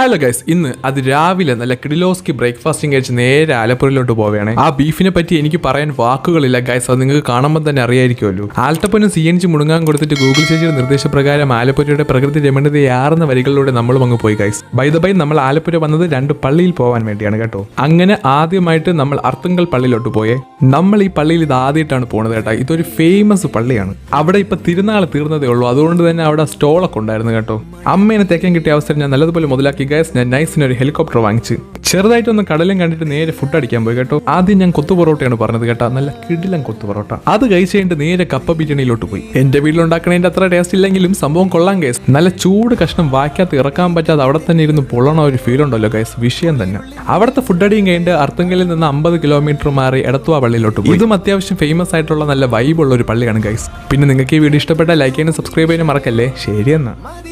Hello guys ഇന്ന് അത് രാവിലെ നല്ല കിഡിലോസ്കി ബ്രേക്ക്ഫാസ്റ്റിംഗ് കഴിച്ച് നേരെ ആലപ്പുഴയിലോട്ട് പോവുകയാണ്. ആ ബീഫിനെ പറ്റി എനിക്ക് പറയാൻ വാക്കുകളില്ല ഗൈസ് അത് നിങ്ങൾക്ക് കാണുമ്പോൾ തന്നെ അറിയായിരിക്കുമല്ലോ. ആൽട്ടപ്പനും സി എൻ ജി മുടങ്ങാൻ കൊടുത്തിട്ട് ഗൂഗിൾ ചേച്ചിയുടെ നിർദ്ദേശപ്രകാരം ആലപ്പുഴയുടെ പ്രകൃതി രമണതയാർന്ന വരികളിലൂടെ നമ്മളും അങ്ങ് പോയി ഗൈസ് ബൈ ദ ബൈ നമ്മൾ ആലപ്പുഴ വന്നത് രണ്ട് പള്ളിയിൽ പോകാൻ വേണ്ടിയാണ് കേട്ടോ. അങ്ങനെ ആദ്യമായിട്ട് നമ്മൾ അർത്തുങ്കൽ പള്ളിയിലോട്ട് പോയേ. നമ്മൾ ഈ പള്ളിയിൽ ഇത് ആദ്യമായിട്ടാണ് പോണത് കേട്ടോ. ഇതൊരു ഫേമസ് പള്ളിയാണ്. അവിടെ ഇപ്പൊ തിരുനാൾ തീർന്നതേ ഉള്ളൂ. അതുകൊണ്ട് തന്നെ അവിടെ സ്റ്റോളൊക്കെ ഉണ്ടായിരുന്നു കേട്ടോ. അമ്മേനെ തേക്കാൻ കിട്ടിയ അവസരം ഞാൻ നല്ലതുപോലെ മുതലാക്കി ഗൈസ് ഞാൻ നൈസിന് ഒരു ഹെലികോപ്റ്റർ വാങ്ങിച്ച്. ചെറുതായിട്ട് ഒന്ന് കടലും കണ്ടിട്ട് നേരെ ഫുഡ് അടിക്കാൻ പോയി കേട്ടോ. ആദ്യം ഞാൻ കൊത്തു പൊറോട്ടയാണ് പറഞ്ഞത് കേട്ടോ. നല്ല കിടിലം കൊത്തു പൊറോട്ട. അത് കഴിച്ച് കഴിഞ്ഞിട്ട് നേരെ കപ്പ ബിരിയാണിയിലോട്ട് പോയി. എന്റെ വീട്ടിലുണ്ടാക്കണതിന്റെ അത്ര ടേസ്റ്റ് ഇല്ലെങ്കിലും സംഭവം കൊള്ളാം ഗൈസ് നല്ല ചൂട് കഷ്ണം വായിക്കാത്ത ഇറക്കാൻ പറ്റാതെ അവിടെ തന്നെ ഇരുന്ന് പൊള്ളണ ഒരു ഫീൽ ഉണ്ടല്ലോ ഗൈസ് വിഷയം തന്നെ. അവിടുത്തെ ഫുഡ് അടിയും കഴിഞ്ഞിട്ട് അർത്തുങ്കലിൽ നിന്ന് അമ്പത് കിലോമീറ്റർ മാറി എടത്തുവ പള്ളിയിലോട്ട് പോയി. ഇതും അത്യാവശ്യം ഫേമസ് ആയിട്ടുള്ള നല്ല വൈബുള്ള ഒരു പള്ളിയാണ് ഗൈസ് പിന്നെ നിങ്ങൾക്ക് ഈ വീഡിയോ ഇഷ്ടപ്പെട്ടാൽ ലൈക്ക് ചെയ്യാനും സബ്സ്ക്രൈബ് ചെയ്യാനും മറക്കല്ലേ? ശരി എന്നാ. മതി